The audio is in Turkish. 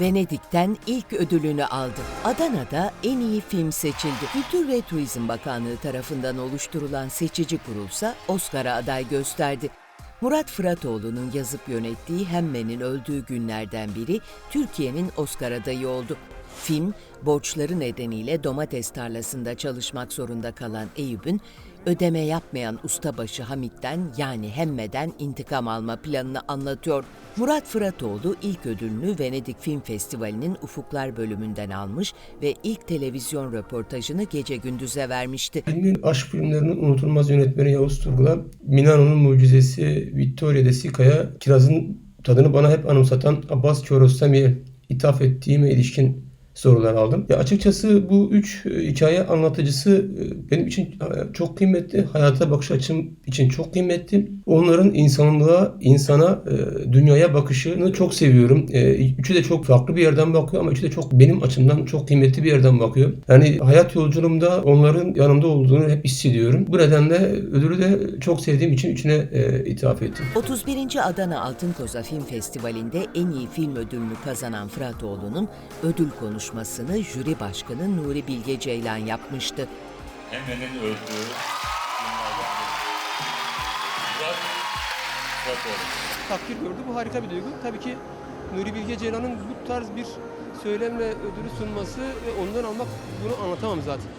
Venedik'ten ilk ödülünü aldı. Adana'da en iyi film seçildi. Kültür ve Turizm Bakanlığı tarafından oluşturulan seçici kurulsa Oscar'a aday gösterdi. Murat Fıratoğlu'nun yazıp yönettiği Hemmen'in öldüğü günlerden biri Türkiye'nin Oscar adayı oldu. Film, borçları nedeniyle domates tarlasında çalışmak zorunda kalan Eyüp'ün ödeme yapmayan ustabaşı Hamit'ten yani Hemme'den intikam alma planını anlatıyor. Murat Fıratoğlu ilk ödülünü Venedik Film Festivali'nin Ufuklar bölümünden almış ve ilk televizyon röportajını gece gündüze vermişti. Filmin aşk filmlerinin unutulmaz yönetmeni Yavuz Turgul'a Minano'nun mucizesi Vittoria de Sica'ya kirazın tadını bana hep anımsatan Abbas Kiarostami'ye ithaf ettiğime ilişkin sorular aldım. Ya açıkçası bu üç e, hikaye anlatıcısı e, benim için e, çok kıymetli. Hayata bakış açım için çok kıymetli. Onların insanlığa, insana, dünyaya bakışını çok seviyorum. Üçü de çok farklı bir yerden bakıyor ama üçü de çok benim açımdan çok kıymetli bir yerden bakıyor. Yani hayat yolculuğumda onların yanımda olduğunu hep hissediyorum. Bu nedenle ödülü de çok sevdiğim için üçüne ithaf ettim. 31. Adana Altın Koza Film Festivali'nde en iyi film ödülünü kazanan Fıratoğlu'nun ödül konuşmasını jüri başkanı Nuri Bilge Ceylan yapmıştı. Emre'nin öldüğü. Murat takdir gördü. Bu harika bir duygu. Tabii ki Nuri Bilge Ceylan'ın bu tarz bir söylemle ödülü sunması ve ondan almak bunu anlatamam zaten.